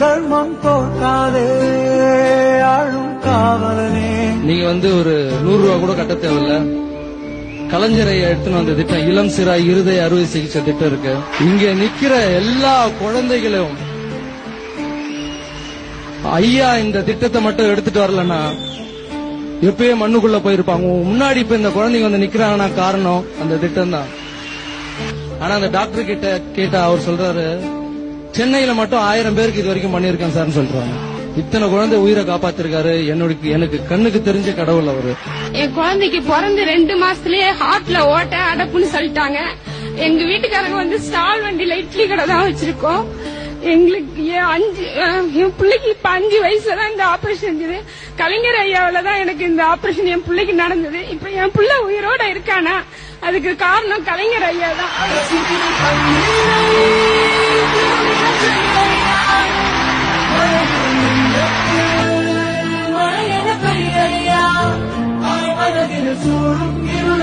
தர்மம் தோற்காதே ஆளும் காவலனே. நீங்க வந்து ஒரு நூறு ரூபா கூட கட்ட தேவையில்ல. கலைஞரை எடுத்துன்னு வந்த திட்டம் இளம் சிறா இருதய அறுவை சிகிச்சை திட்டம் இருக்கு. இங்க நிக்கிற எல்லா குழந்தைகளும் ஐயா இந்த திட்டத்தை மட்டும் எடுத்துட்டு வரலன்னா எப்பயே மண்ணுக்குள்ள போயிருப்பாங்க. முன்னாடி இப்ப இந்த குழந்தைங்க வந்து நிக்கிறாங்கன்னா காரணம் அந்த திட்டம் தான் ஆனா அந்த டாக்டர் கிட்ட கேட்டா அவர் சொல்றாரு சென்னையில மட்டும் ஆயிரம் பேருக்கு இது வரைக்கும் பண்ணியிருக்கேன் சார்னு சொல்றாங்க. இத்தனை குழந்தை உயிரை காப்பாத்திருக்காரு. என்னோட எனக்கு கண்ணுக்கு தெரிஞ்ச கடவுள் அவரு. என் குழந்தைக்கு பிறந்து ரெண்டு மாசத்துலயே ஹார்ட்ல ஓட்ட அடப்புன்னு சொல்லிட்டாங்க. எங்க வீட்டுக்காரங்க வந்து ஸ்டால் வண்டியில இட்லி கடை தான் வச்சிருக்கோம். எங்களுக்கு அஞ்சு என் பிள்ளைக்கு இப்ப அஞ்சு வயசுல தான் இந்த ஆபரேஷன் செஞ்சது கலைஞர் ஐயாவில தான் எனக்கு இந்த ஆபரேஷன் என் பிள்ளைக்கு நடந்தது. இப்ப என் பிள்ளை உயிரோட இருக்கானா? அதுக்கு காரணம் கலைஞர் ஐயா தான். sur quiero